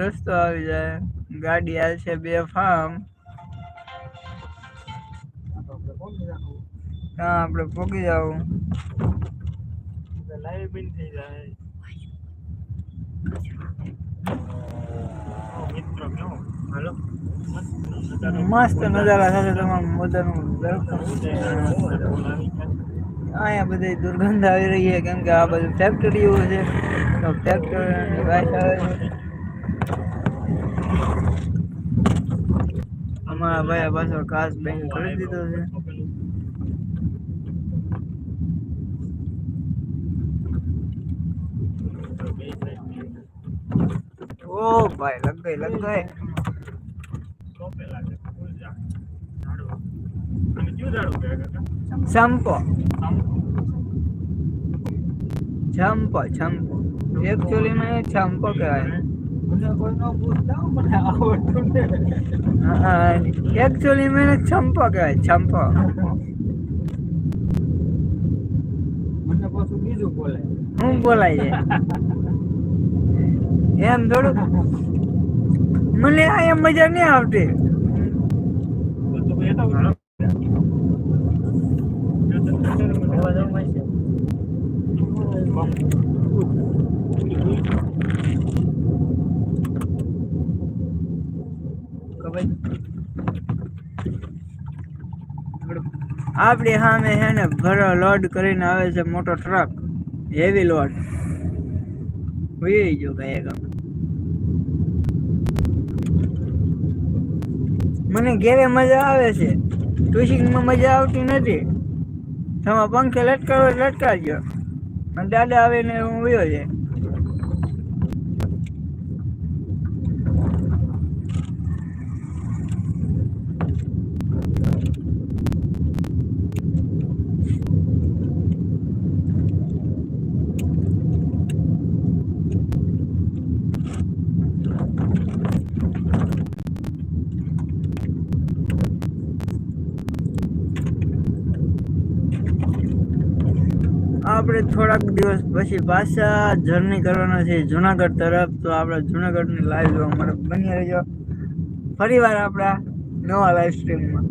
રસ્તો આવી જાય. ગાડી હાલ છે બે ફાર્મ હા આપણે પોગી જાવું. લાઈવ બંધ થઈ જાય મસ્ત નજારા સાથે તમામ મોજાનું અહીંયા બધી દુર્ગંધ આવી રહી છે, કેમ કે આ બધું ફેક્ટરીઓ છે. છે. અમારા ભાઈ પાછો કાચ બેન કરી દીધો છે. ઓ ભાઈ લગ ગઈ લગ ગઈ ચંપો ચંપો ચંપો એકચ્યુઅલી માં એ ચંપો કહેવાય. એકચ્યુઅલી મેં ચંપો કહેવાય ચંપો મને પાછું બીજું બોલે. હું બોલાય છે. એમ થોડું. મને આ એમ મજા નહીં આવતી. આપણી સામે છે ને ભરો લોડ કરીને આવે છે મોટો ટ્રક. હેવી લોડ હોઈ ગયો કઈ એક મને ઘેરે મજા આવે છે. ટ્યુશિંગમાં મજા આવતી નથી. તમે પંખે લટકાવો લટકાવજો. અને દાદા આવીને હું વયો છે આપણે થોડાક દિવસ પછી પાછા જર્ની કરવાના છે જુનાગઢ તરફ. તો આપણે જુનાગઢની લાઈવ જોવા માટે બની રહેજો. ફરીવાર આપણા નવા લાઈવ સ્ટ્રીમમાં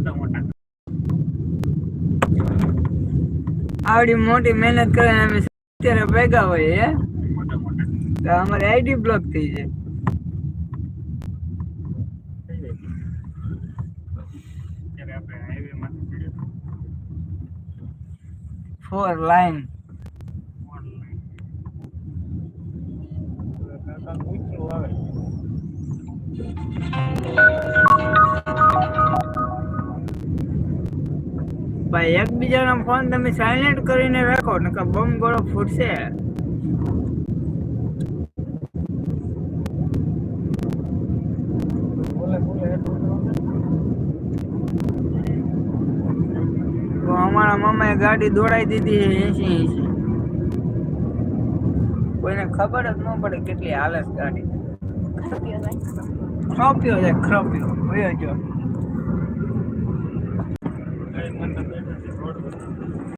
મોટા મોટા આવડી મોટી મહેનત કરીને અમે અત્યારે ભેગા હોઈએ તો અમારી આઈડી બ્લોક થઈ જાય. ફોર લાઈન ભાઈ, એકબીજાનો ફોન તમે સાયલેન્ટ કરીને રાખો, નકર બમ ગોળો ફૂટશે. અમારા મામાએ ગાડી દોડાઈ દીધી છે એસી એસી કોઈને ખબર જ ન પડે કેટલી હાલત ગાડી. ખરોપ્યો છે ખરોપ્યો ભયો જો.